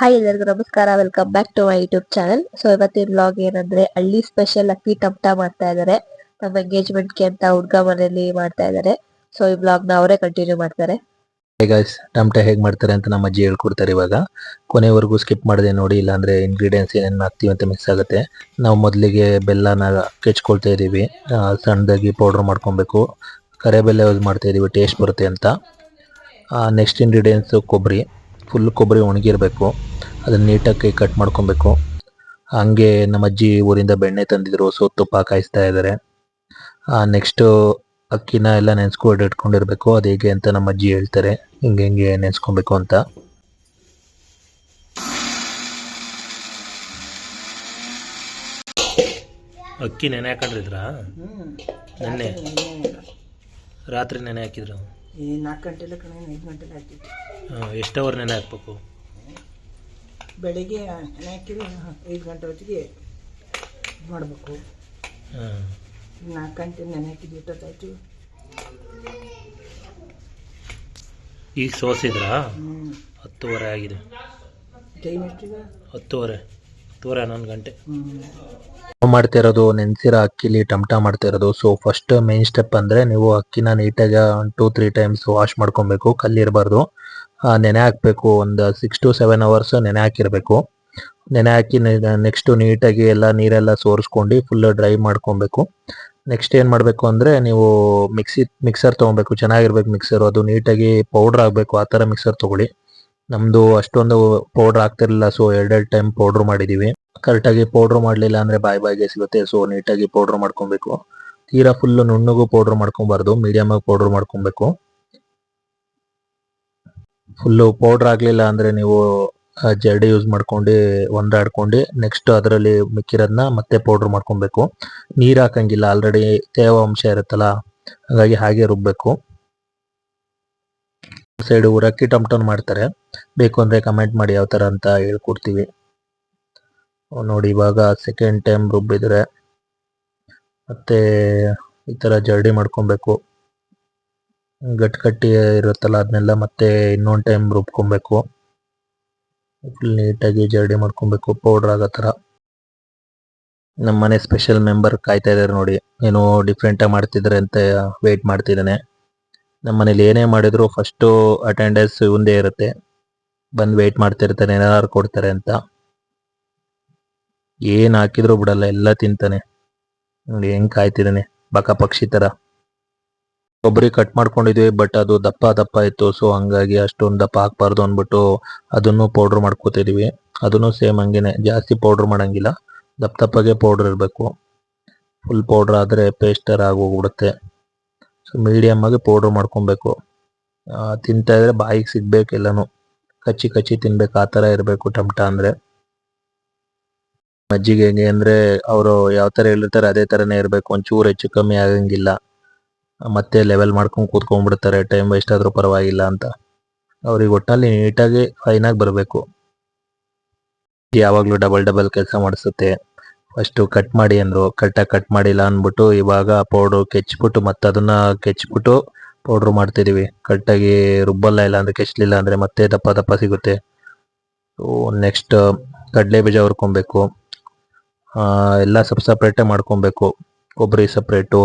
Hi ಎಲ್ಲರಿಗೂ ನಮಸ್ಕಾರ welcome back to my YouTube channel so ಇವತ್ತಿನ ಬ್ಲಾಗ್ ಏನಂದ್ರೆ ಹಳ್ಳಿ ಸ್ಪೆಷಲ್ ಅಕ್ಕಿ ಟಮಟ ಮಾಡ್ತಾ ಇದ್ದಾರೆ ನಮ್ಮ ಎಂಗೇಜ್ಮೆಂಟ್ಗೆ ಅಂತ ಹುಡ್ಗ ಮನೆಯಲ್ಲಿ ಮಾಡ್ತಾ ಇದ್ದಾರೆ ಸೊ ಈ ಬ್ಲಾಗ್ನ ಅವರೇ ಕಂಟಿನ್ಯೂ ಮಾಡ್ತಾರೆ. ಗೈಸ್ ಟಮಟ ಹೇಗ್ ಮಾಡ್ತಾರೆ ಅಂತ ನಮ್ಮ ಅಜ್ಜಿ ಹೇಳ್ಕೊಡ್ತಾರೆ ಇವಾಗ. ಕೊನೆವರೆಗೂ ಸ್ಕಿಪ್ ಮಾಡದೆ ನೋಡಿ ಇಲ್ಲಾಂದ್ರೆ ಇಂಗ್ರೀಡಿಯೆಂಟ್ಸ್ ಏನೇನು ಹಾಕ್ತೀವಿ ಅಂತ ಮಿಕ್ಸ್ ಆಗುತ್ತೆ. ನಾವು ಮೊದಲಿಗೆ ಬೆಲ್ಲನ ಕೆಚ್ಕೊಳ್ತಾ ಇದೀವಿ ಆ, ಸಣ್ಣದಾಗಿ ಪೌಡರ್ ಮಾಡ್ಕೊಬೇಕು. ಕರೆಬೆಲ್ಲ ಯೂಸ್ ಮಾಡ್ತಾ ಇದೀವಿ ಟೇಸ್ಟ್ ಬರುತ್ತೆ ಅಂತ. ನೆಕ್ಸ್ಟ್ ಇಂಗ್ರೀಡಿಯೆಂಟ್ಸು ಕೊಬ್ಬರಿ ಫುಲ್ ಕೊಬ್ಬರಿ ಒಣಗಿರಬೇಕು. ಅದನ್ನ ನೀಟಾಗಿ ಕಟ್ ಮಾಡ್ಕೊಬೇಕು. ಹಂಗೆ ನಮ್ಮ ಅಜ್ಜಿ ಊರಿಂದ ಬೆಣ್ಣೆ ತಂದಿದ್ರು ಸೊ ತುಪ್ಪ ಕಾಯಿಸ್ತಾ ಇದ್ದಾರೆ ನೆಕ್ಸ್ಟ್ ಅಕ್ಕಿನ ಎಲ್ಲ ನೆನೆಸ್ಕೊಂಡು ಇಟ್ಕೊಂಡಿರ್ಬೇಕು. ಅದು ಹೇಗೆ ಅಂತ ನಮ್ಮ ಅಜ್ಜಿ ಹೇಳ್ತಾರೆ. ಹಿಂಗೆ ಹಿಂಗೆ ನೆನೆಸ್ಕೊಬೇಕು ಅಂತ. ಅಕ್ಕಿ ನೆನೆ ಹಾಕೊಂಡಿದ್ರ? ನೆನ್ನೆ. ರಾತ್ರಿ ನೆನೆ ಹಾಕಿದ್ರು. ಈ ನಾಲ್ಕು ಗಂಟೆಲ್ಲ ಕಣ ಐದು ಗಂಟೆಲ್ಲ ಹಾಕಿಟ್ಟು ಎಷ್ಟು ಅವರ್ ನೆನೆ ಹಾಕ್ಬೇಕು? ಬೆಳಿಗ್ಗೆ ನೆನೆ ಹಾಕಿದ್ರೆ ಐದು ಗಂಟೆ ಹೊತ್ತಿಗೆ ಮಾಡಬೇಕು. ನಾಲ್ಕು ಗಂಟೆ ನೆನೆ ಹಾಕಿದ್ದು ಇಟ್ಟತ್ತಾಯ್ತು ಈಗ ಸೋಸಿದ್ರಾ? ಹ್ಞೂ ಹತ್ತುವರೆ ಆಗಿದೆ. ಟೈಮ್ ಎಷ್ಟೀಗ ಹತ್ತುವರೆ. ಹತ್ತುವರೆ ಹನ್ನೊಂದು ಗಂಟೆ. ಮಾಡ್ತಾ ಇರೋದು ನೆನೆಸಿರೋ ಅಕ್ಕಿಲಿ ಟಮಟ ಮಾಡ್ತಾ ಇರೋದು. ಸೊ ಫಸ್ಟ್ ಮೇನ್ ಸ್ಟೆಪ್ ಅಂದ್ರೆ ನೀವು ಅಕ್ಕಿನ ನೀಟಾಗಿ ಟೂ ತ್ರೀ ಟೈಮ್ಸ್ ವಾಶ್ ಮಾಡ್ಕೊಬೇಕು. ಕಲ್ಲಿರಬಾರ್ದು ನೆನೆ ಹಾಕ್ಬೇಕು. ಒಂದು ಸಿಕ್ಸ್ ಟು ಸೆವೆನ್ ಅವರ್ಸ್ ನೆನೆ ಹಾಕಿರ್ಬೇಕು. ನೆನೆ ಹಾಕಿ ನೆಕ್ಸ್ಟ್ ನೀಟಾಗಿ ಎಲ್ಲ ನೀರೆಲ್ಲ ಸೋರಿಸ್ಕೊಂಡು ಫುಲ್ ಡ್ರೈ ಮಾಡ್ಕೊಬೇಕು. ನೆಕ್ಸ್ಟ್ ಏನು ಮಾಡಬೇಕು ಅಂದರೆ ನೀವು ಮಿಕ್ಸಿ ಮಿಕ್ಸರ್ ತೊಗೊಬೇಕು. ಚೆನ್ನಾಗಿರ್ಬೇಕು ಮಿಕ್ಸರ್ ಅದು ನೀಟಾಗಿ ಪೌಡರ್ ಆಗಬೇಕು. ಆ ಥರ ಮಿಕ್ಸರ್ ತೊಗೊಳ್ಳಿ. ನಮ್ಮದು ಅಷ್ಟೊಂದು ಪೌಡರ್ ಆಗ್ತಿರಲಿಲ್ಲ ಸೊ ಎರಡೆರಡು ಟೈಮ್ ಪೌಡ್ರ್ ಮಾಡಿದ್ದೀವಿ ಕರೆಕ್ಟಾಗಿ ಪೌಡರ್ ಮಾಡಲಿಲ್ಲ ಅಂದ್ರೆ ಬಾಯ್ ಬಾಯ್ಗೆ ಸಿಗುತ್ತೆ ಸೊ ನೀಟಾಗಿ ಪೌಡರ್ ಮಾಡ್ಕೊಬೇಕು. ತೀರಾ ಫುಲ್ ನುಣ್ಣಗೂ ಪೌಡರ್ ಮಾಡ್ಕೊಬಾರ್ದು ಮೀಡಿಯಮ್ ಆಗಿ ಪೌಡರ್ ಮಾಡ್ಕೊಬೇಕು. ಫುಲ್ಲು ಪೌಡರ್ ಆಗಲಿಲ್ಲ ಅಂದ್ರೆ ನೀವು ಜಡ್ ಯೂಸ್ ಮಾಡ್ಕೊಂಡು, ಒಂದಾಡ್ಕೊಂಡು ನೆಕ್ಸ್ಟ್ ಅದರಲ್ಲಿ ಮಿಕ್ಕಿರೋದನ್ನ ಮತ್ತೆ ಪೌಡ್ರ್ ಮಾಡ್ಕೊಬೇಕು. ನೀರು ಹಾಕಂಗಿಲ್ಲ ಆಲ್ರೆಡಿ ತೇವಾಂಶ ಇರುತ್ತಲ್ಲ, ಹಾಗಾಗಿ ಹಾಗೆ ರುಬ್ಬೇಕು. ಸೈಡ್ ಉರಕ್ಕಿ ಟೌನ್ ಮಾಡ್ತಾರೆ. ಬೇಕು ಅಂದರೆ ಕಮೆಂಟ್ ಮಾಡಿ ಯಾವ ಥರ ಅಂತ ಹೇಳ್ಕೊಡ್ತೀವಿ. ನೋಡಿ ಇವಾಗ ಸೆಕೆಂಡ್ ಟೈಮ್ ರುಬ್ಬಿದ್ರೆ ಮತ್ತೆ ಈ ಥರ ಜರ್ಡಿ ಮಾಡ್ಕೊಬೇಕು. ಗಟ್ಟಿ ಇರುತ್ತಲ್ಲ ಅದನ್ನೆಲ್ಲ ಮತ್ತೆ ಇನ್ನೊಂದು ಟೈಮ್ ರುಬ್ಕೊಬೇಕು. ಫುಲ್ ನೀಟಾಗಿ ಜರ್ಡಿ ಮಾಡ್ಕೊಬೇಕು. ಪೌಡ್ರ್ ಆಗೋ ಥರ ನಮ್ಮ ಮನೆ ಸ್ಪೆಷಲ್ ಮೆಂಬರ್ ಕಾಯ್ತಾ ಇದ್ದಾರೆ ನೋಡಿ. ಏನೋ ಡಿಫ್ರೆಂಟಾಗಿ ಮಾಡ್ತಿದ್ರೆ ಅಂತ ವೆಯ್ಟ್ ಮಾಡ್ತಿದ್ದಾನೆ. ನಮ್ಮ ಮನೇಲಿ ಏನೇ ಮಾಡಿದ್ರು ಫಸ್ಟು ಅಟೆಂಡೆನ್ಸ್ ಇವಂದೇ ಇರುತ್ತೆ. ಬಂದು ವೆಯ್ಟ್ ಮಾಡ್ತಿರ್ತಾನೆ ಏನಾರು ಕೊಡ್ತಾರೆ ಅಂತ. ಏನ್ ಹಾಕಿದ್ರು ಬಿಡಲ್ಲ, ಎಲ್ಲ ತಿಂತಾನೆ. ನೋಡಿ ಹೆಂಗ್ ಕಾಯ್ತಿದ್ದಾನೆ ಬಕ ಪಕ್ಷಿ ತರ. ಕೊಬ್ಬರಿ ಕಟ್ ಮಾಡ್ಕೊಂಡಿದ್ವಿ ಬಟ್ ಅದು ದಪ್ಪ ದಪ್ಪ ಇತ್ತು ಸೊ ಹಂಗಾಗಿ ಅಷ್ಟೊಂದು ದಪ್ಪ ಹಾಕ್ಬಾರ್ದು ಅಂದ್ಬಿಟ್ಟು ಅದನ್ನು ಪೌಡ್ರ್ ಮಾಡ್ಕೋತಿದೀವಿ. ಅದನ್ನು ಸೇಮ್ ಹಂಗೇನೆ, ಜಾಸ್ತಿ ಪೌಡ್ರ್ ಮಾಡಂಗಿಲ್ಲ. ದಪ್ಪ ದಪ್ಪಗೆ ಪೌಡ್ರ್ ಇರಬೇಕು. ಫುಲ್ ಪೌಡ್ರ್ ಆದರೆ ಪೇಸ್ಟರ್ ಆಗೋಗ್ಬಿಡುತ್ತೆ. ಸೊ ಮೀಡಿಯಮ್ ಆಗಿ ಪೌಡ್ರ್ ಮಾಡ್ಕೊಬೇಕು. ತಿಂತಾ ಇದ್ರೆ ಬಾಯಿಗೆ ಸಿಗ್ಬೇಕು ಎಲ್ಲಾನು. ಕಚ್ಚಿ ಕಚ್ಚಿ ತಿನ್ಬೇಕು, ಆ ಥರ ಇರಬೇಕು ಟಮಟ ಅಂದ್ರೆ. ಮಜ್ಜಿಗೆ ಹೆಂಗೆ ಅಂದ್ರೆ ಅವರು ಯಾವ ತರ ಹೇಳಿರ್ತಾರೆ ಅದೇ ತರನೇ ಇರ್ಬೇಕು. ಒಂಚೂರು ಹೆಚ್ಚು ಕಮ್ಮಿ ಆಗಂಗಿಲ್ಲ. ಮತ್ತೆ ಲೆವೆಲ್ ಮಾಡ್ಕೊಂಡು ಕೂತ್ಕೊಂಡ್ಬಿಡ್ತಾರೆ ಟೈಮ್ ವೇಸ್ಟ್ ಆದ್ರೂ ಪರವಾಗಿಲ್ಲ ಅಂತ. ಅವ್ರಿಗೆ ಒಟ್ಟಲ್ಲಿ ನೀಟಾಗಿ ಫೈನ್ ಆಗಿ ಬರಬೇಕು. ಯಾವಾಗ್ಲೂ ಡಬಲ್ ಡಬಲ್ ಕೆಲಸ ಮಾಡಿಸುತ್ತೆ. ಫಸ್ಟ್ ಕಟ್ ಮಾಡಿ ಅಂದ್ರು. ಕರೆಕ್ಟಾಗಿ ಕಟ್ ಮಾಡಿಲ್ಲ ಅಂದ್ಬಿಟ್ಟು ಇವಾಗ ಪೌಡ್ರು ಕೆಚ್ಬಿಟ್ಟು ಮತ್ತೆ ಅದನ್ನ ಕೆಚ್ಬಿಟ್ಟು ಪೌಡ್ರ್ ಮಾಡ್ತಿದೀವಿ. ಕರೆಕ್ಟಾಗಿ ರುಬ್ಬಲ್ಲ ಇಲ್ಲ ಅಂದ್ರೆ ಕೆಚ್ಚಲಿಲ್ಲ ಅಂದ್ರೆ ಮತ್ತೆ ದಪ್ಪ ದಪ್ಪ ಸಿಗುತ್ತೆ. ನೆಕ್ಸ್ಟ್ ಕಡಲೆ ಬೀಜ ಹುರ್ಕೊಬೇಕು. ಎಲ್ಲ ಸಪ್ ಸಪ್ರೇಟೇ ಮಾಡ್ಕೊಬೇಕು. ಕೊಬ್ಬರಿ ಸಪ್ರೇಟು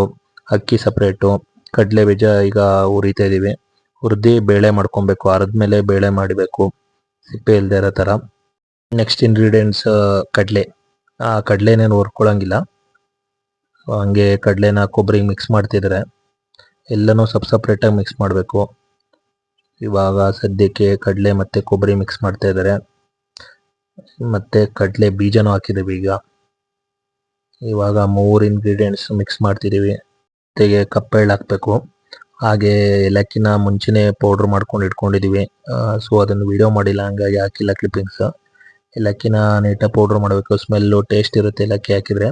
ಅಕ್ಕಿ ಸಪ್ರೇಟು ಕಡಲೆ ಬೀಜ ಈಗ ಹುರಿತಾ ಇದೀವಿ. ಹುರಿದು ಬೇಳೆ ಮಾಡ್ಕೊಬೇಕು. ಮೇಲೆ ಬೇಳೆ ಮಾಡಬೇಕು. ಸಿಪ್ಪೆ ಇಲ್ಲದೆ ಇರೋ ಥರ ನೆಕ್ಸ್ಟ್ ಇಂಗ್ರೀಡಿಯೆಂಟ್ಸ್ ಕಡಲೆ. ಕಡಲೆನೇನು ಹೊರ್ಕೊಳ್ಳಂಗಿಲ್ಲ ಹಂಗೆ ಕಡಲೆನ ಕೊಬ್ಬರಿ ಮಿಕ್ಸ್ ಮಾಡ್ತಿದ್ದಾರೆ ಎಲ್ಲನೂ ಸಪ್ ಸಪ್ರೇಟಾಗಿ ಮಿಕ್ಸ್ ಮಾಡಬೇಕು. ಇವಾಗ ಸದ್ಯಕ್ಕೆ ಕಡಲೆ ಮತ್ತು ಕೊಬ್ಬರಿ ಮಿಕ್ಸ್ ಮಾಡ್ತಾ ಇದ್ದಾರೆ ಮತ್ತು ಕಡಲೆ ಬೀಜನೂ ಹಾಕಿದ್ದೀವಿ ಈಗ. ಇವಾಗ ಮೂರು ಇಂಗ್ರೀಡಿಯೆಂಟ್ಸ್ ಮಿಕ್ಸ್ ಮಾಡ್ತಿದ್ದೀವಿ ಜೊತೆಗೆ ಕಪ್ಪೆಳ್ಳು ಹಾಕಬೇಕು. ಹಾಗೆ ಏಲಕ್ಕಿನ ಮುಂಚೆನೇ ಪೌಡ್ರ್ ಮಾಡ್ಕೊಂಡು ಇಟ್ಕೊಂಡಿದ್ದೀವಿ ಸೊ ಅದನ್ನು ವಿಡಿಯೋ ಮಾಡಿಲ್ಲ, ಹಂಗಾಗಿ ಹಾಕಿಲ್ಲ ಕ್ಲಿಪ್ಪಿಂಗ್ಸ್ ಏಲಕ್ಕಿನ ನೀಟಾಗಿ ಪೌಡ್ರ್ ಮಾಡಬೇಕು ಸ್ಮೆಲ್ಲು ಟೇಸ್ಟ್ ಇರುತ್ತೆ ಏಲಕ್ಕಿ ಹಾಕಿದರೆ.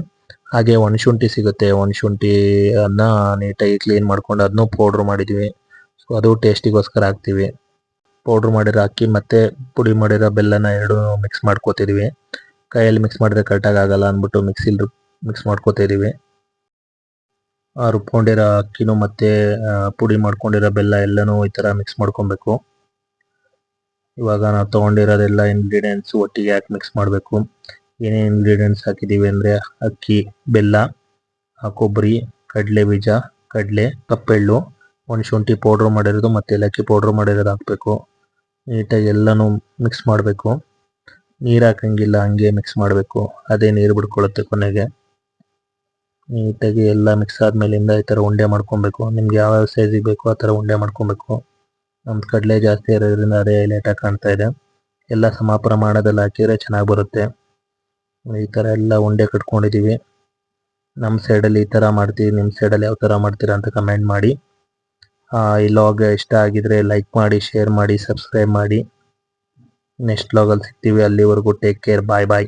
ಹಾಗೆ ಒಣಶುಂಠಿ ಸಿಗುತ್ತೆ ಒಣಶುಂಠಿ ಅದನ್ನ ನೀಟಾಗಿ ಕ್ಲೀನ್ ಮಾಡ್ಕೊಂಡು ಅದನ್ನೂ ಪೌಡ್ರ್ ಮಾಡಿದ್ದೀವಿ ಸೊ ಅದು ಟೇಸ್ಟಿಗೋಸ್ಕರ ಹಾಕ್ತೀವಿ. ಪೌಡ್ರ್ ಮಾಡಿರೋ ಅಕ್ಕಿ ಮತ್ತು ಪುಡಿ ಮಾಡಿರೋ ಬೆಲ್ಲನ ಎರಡು ಮಿಕ್ಸ್ ಮಾಡ್ಕೋತಿದ್ವಿ. ಕೈಯಲ್ಲಿ ಮಿಕ್ಸ್ ಮಾಡಿದ್ರೆ ಕರೆಕ್ಟಾಗಿ ಆಗಲ್ಲ ಅಂದ್ಬಿಟ್ಟು ಮಿಕ್ಸಿಲಿ ಮಿಕ್ಸ್ ಮಾಡ್ಕೋತಿದ್ದೀವಿ ರುಬ್ಕೊಂಡಿರೋ ಅಕ್ಕಿನೂ ಮತ್ತು ಪುಡಿ ಮಾಡ್ಕೊಂಡಿರೋ ಬೆಲ್ಲ ಎಲ್ಲನೂ ಈ ಥರ ಮಿಕ್ಸ್ ಮಾಡ್ಕೊಬೇಕು. ಇವಾಗ ನಾವು ತೊಗೊಂಡಿರೋದೆಲ್ಲ ಇಂಗ್ರೀಡಿಯೆಂಟ್ಸ್ ಒಟ್ಟಿಗೆ ಹಾಕಿ ಮಿಕ್ಸ್ ಮಾಡಬೇಕು? ಏನೇ ಇಂಗ್ರೀಡಿಯೆಂಟ್ಸ್ ಹಾಕಿದ್ದೀವಿ ಅಂದರೆ ಅಕ್ಕಿ, ಬೆಲ್ಲ ಕೊಬ್ಬರಿ, ಕಡಲೆ ಬೀಜ, ಕಡಲೆ, ಕಪ್ಪೆಳ್ಳು, ಒಂದು ಶುಂಠಿ ಪೌಡ್ರ್ ಮಾಡಿರೋದು ಮತ್ತು ಏಲಕ್ಕಿ ಪೌಡ್ರ್ ಮಾಡಿರೋದು ಹಾಕಬೇಕು. ನೀಟಾಗಿ ಎಲ್ಲನೂ ಮಿಕ್ಸ್ ಮಾಡಬೇಕು. ನೀರು ಹಾಕಂಗಿಲ್ಲ ಹಂಗೆ ಮಿಕ್ಸ್ ಮಾಡಬೇಕು. ಅದೇ ನೀರು ಬಿಡ್ಕೊಳ್ಳುತ್ತೆ ಕೊನೆಗೆ. ನೀಟಾಗಿ ಎಲ್ಲ ಮಿಕ್ಸ್ ಆದಮೇಲಿಂದ ಈ ಥರ ಉಂಡೆ ಮಾಡ್ಕೊಬೇಕು. ನಿಮ್ಗೆ ಯಾವ ಸೈಜಿಗೆ ಬೇಕೋ ಆ ಥರ ಉಂಡೆ ಮಾಡ್ಕೊಬೇಕು. ನಮ್ದು ಕಡಲೆ ಜಾಸ್ತಿ ಇರೋದ್ರಿಂದ ಅದೇ ಹೈಲೈಟಾಗಿ ಕಾಣ್ತಾ ಇದೆ. ಎಲ್ಲ ಸಮ ಪ್ರಮಾಣದಲ್ಲಿ ಹಾಕಿದ್ರೆ ಚೆನ್ನಾಗಿ ಬರುತ್ತೆ. ಈ ಥರ ಎಲ್ಲ ಉಂಡೆ ಕಟ್ಕೊಂಡಿದ್ದೀವಿ ನಮ್ಮ ಸೈಡಲ್ಲಿ ಈ ಥರ ಮಾಡ್ತೀವಿ. ನಿಮ್ಮ ಸೈಡಲ್ಲಿ ಯಾವ ಥರ ಮಾಡ್ತೀರಾ ಅಂತ ಕಮೆಂಟ್ ಮಾಡಿ. ಆ, ಈ ಲಾಗ್ ಇಷ್ಟ ಆಗಿದ್ರೆ ಲೈಕ್ ಮಾಡಿ ಶೇರ್ ಮಾಡಿ ಸಬ್ಸ್ಕ್ರೈಬ್ ಮಾಡಿ. ನೆಕ್ಸ್ಟ್ ಲಾಗಲ್ಲಿ ಸಿಗ್ತೀವಿ. ಅಲ್ಲಿವರೆಗೂ ಟೇಕ್ ಕೇರ್ ಬಾಯ್ ಬಾಯ್